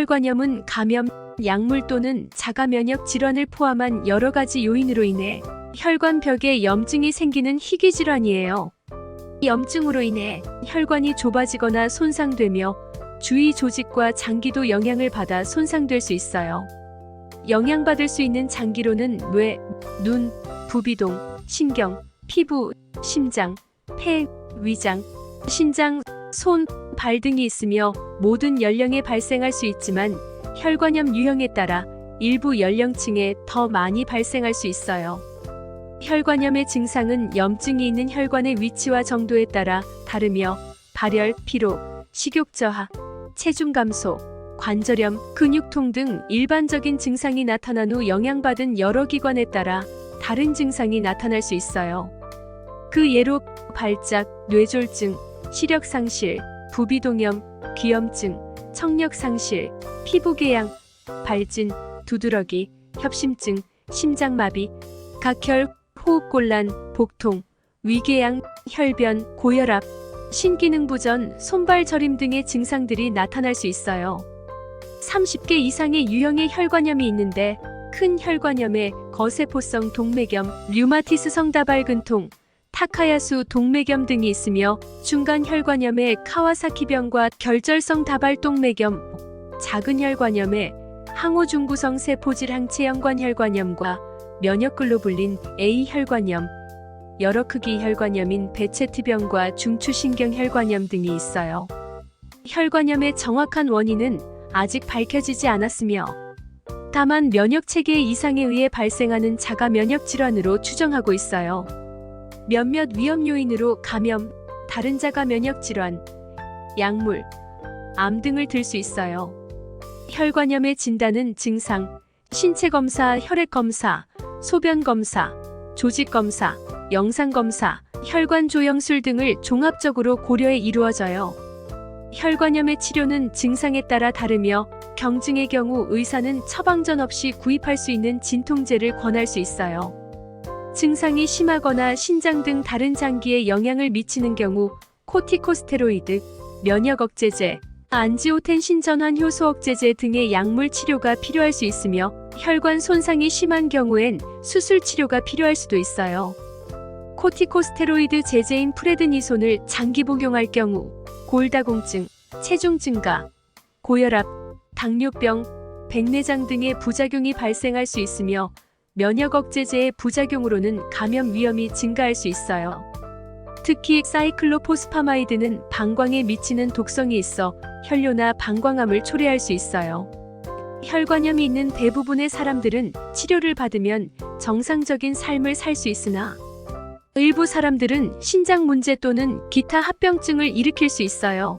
혈관염은 감염, 약물 또는 자가 면역 질환을 포함한 여러 가지 요인으로 인해 혈관벽에 염증이 생기는 희귀 질환이에요. 염증으로 인해 혈관이 좁아지거나 손상되며 주위 조직과 장기도 영향을 받아 손상될 수 있어요. 영향받을 수 있는 장기로는 뇌, 눈, 부비동, 신경, 피부, 심장, 폐, 위장, 신장, 손, 발 등이 있으며 모든 연령에 발생할 수 있지만 혈관염 유형에 따라 일부 연령층에 더 많이 발생할 수 있어요. 혈관염의 증상은 염증이 있는 혈관의 위치와 정도에 따라 다르며 발열, 피로, 식욕 저하, 체중 감소, 관절염, 근육통 등 일반적인 증상이 나타난 후 영향받은 여러 기관에 따라 다른 증상이 나타날 수 있어요. 그 예로 발작, 뇌졸중, 시력 상실, 부비동염, 귀염증, 청력 상실, 피부 궤양, 발진, 두드러기, 협심증, 심장마비, 각혈, 호흡곤란, 복통, 위궤양, 혈변, 고혈압, 신기능 부전, 손발 저림 등의 증상들이 나타날 수 있어요. 30개 이상의 유형의 혈관염이 있는데 큰 혈관염에 거세포성 동맥염, 류마티스성 다발근통, 타카야수 동맥염 등이 있으며 중간 혈관염에 카와사키병과 결절성 다발동맥염, 작은 혈관염에 항호중구성 세포질 항체연관 혈관염과 면역글로불린 A 혈관염, 여러 크기 혈관염인 베체트병과 중추신경 혈관염 등이 있어요. 혈관염의 정확한 원인은 아직 밝혀지지 않았으며 다만 면역 체계 이상에 의해 발생하는 자가 면역 질환으로 추정하고 있어요. 몇몇 위험 요인으로 감염, 다른 자가 면역 질환, 약물, 암 등을 들 수 있어요. 혈관염의 진단은 증상, 신체 검사, 혈액 검사, 소변 검사, 조직 검사, 영상 검사, 혈관 조영술 등을 종합적으로 고려해 이루어져요. 혈관염의 치료는 증상에 따라 다르며 경증의 경우 의사는 처방전 없이 구입할 수 있는 진통제를 권할 수 있어요. 증상이 심하거나 신장 등 다른 장기에 영향을 미치는 경우 코티코스테로이드, 면역 억제제, 안지오텐신 전환 효소 억제제 등의 약물 치료가 필요할 수 있으며 혈관 손상이 심한 경우엔 수술 치료가 필요할 수도 있어요. 코티코스테로이드 제제인 프레드니손을 장기 복용할 경우 골다공증, 체중 증가, 고혈압, 당뇨병, 백내장 등의 부작용이 발생할 수 있으며 면역 억제제의 부작용으로는 감염 위험이 증가할 수 있어요. 특히 사이클로포스파마이드는 방광에 미치는 독성이 있어 혈뇨나 방광암을 초래할 수 있어요. 혈관염이 있는 대부분의 사람들은 치료를 받으면 정상적인 삶을 살 수 있으나 일부 사람들은 신장 문제 또는 기타 합병증을 일으킬 수 있어요.